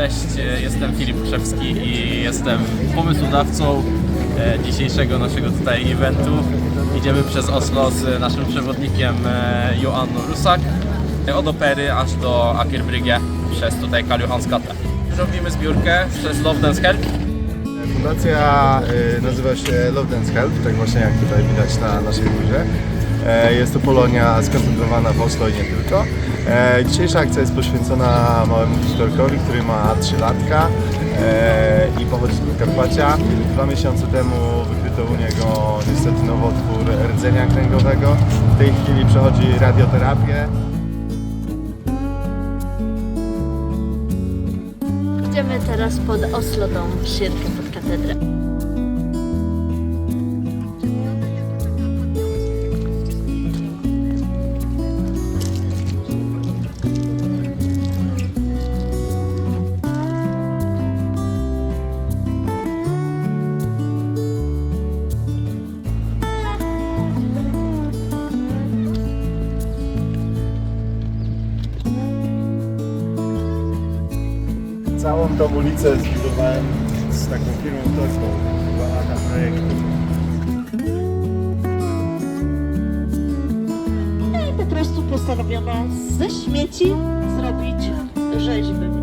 Cześć, e, jestem Filip Krzewski i jestem pomysłodawcą e, dzisiejszego naszego tutaj eventu. Idziemy przez Oslo z naszym przewodnikiem e, Joanną Rusak od opery aż do Akerbrygge przez tutaj Karl. Robimy zbiórkę przez Love Dance Help. Fundacja nazywa się Love Dance Help, tak właśnie jak tutaj widać na naszej górze. E, Jest to Polonia skoncentrowana w Oslo i nie tylko. E, Dzisiejsza akcja jest poświęcona małemu Wiktorkowi, który ma 3 latka e, i pochodzi z Podkarpacia. Dwa miesiące temu wykryto u niego niestety nowotwór rdzenia kręgowego. W tej chwili przechodzi radioterapię. Idziemy teraz pod Oslo Dom, Szyrkę pod katedrę. Całą tą ulicę zbudowałem z taką firmą torską, dwa lata projektu. I po prostu postanowiono ze śmieci zrobić rzeźby.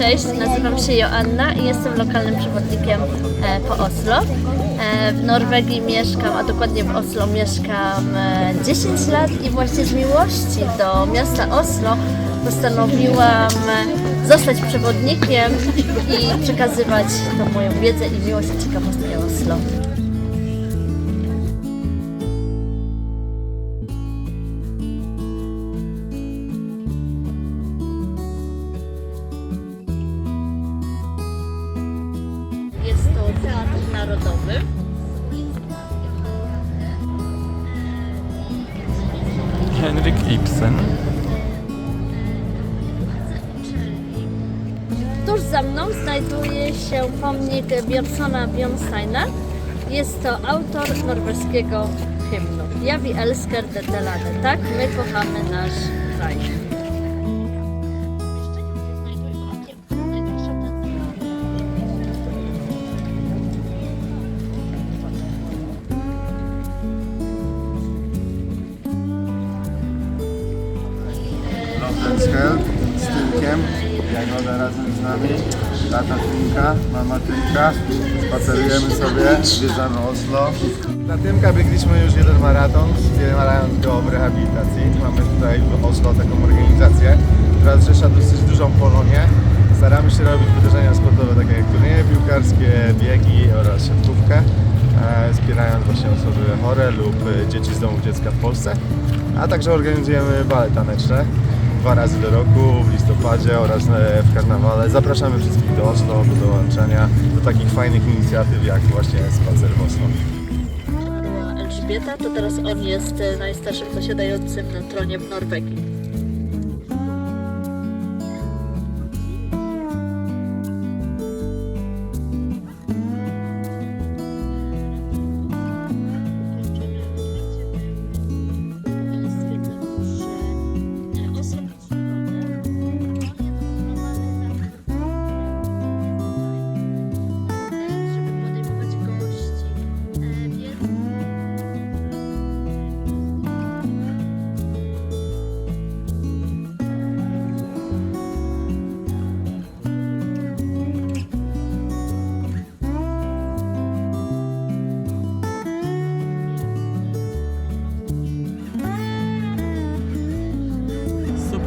Cześć, nazywam się Joanna i jestem lokalnym przewodnikiem e, po Oslo. E, W Norwegii mieszkam, a dokładnie w Oslo mieszkam e, 10 lat i właśnie z miłości do miasta Oslo postanowiłam e, zostać przewodnikiem i przekazywać tą moją wiedzę i miłość i ciekawostki o Oslo. Teatr Narodowy. Henrik Ibsen. Tuż za mną znajduje się pomnik Björnsona Bjornsteina. Jest to autor norweskiego hymnu. Ja vi elsker dette. Tak, my kochamy nasz kraj. Dance Help z Tymkiem, Jagoda razem z nami, tata Tymka, mama Tymka. Spacerujemy sobie, zwiedzamy Oslo. Dla Tymka biegliśmy już jeden maraton, wspierając go w rehabilitacji. Mamy tutaj w Oslo taką organizację, która zrzesza dosyć dużą Polonię. Staramy się robić wydarzenia sportowe takie jak turnieje piłkarskie, biegi oraz siatkówkę, e, wspierając właśnie osoby chore lub dzieci z domów dziecka w Polsce. A także organizujemy bale taneczne dwa razy do roku, w listopadzie oraz e, w karnawale. Zapraszamy wszystkich do Oslo, do dołączenia do takich fajnych inicjatyw jak właśnie Spacer w Oslo. Była Elżbieta, to teraz on jest e, najstarszym zasiadającym na tronie w Norwegii.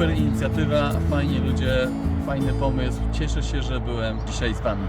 Super inicjatywa, fajni ludzie, fajny pomysł. Cieszę się, że byłem dzisiaj z Wami.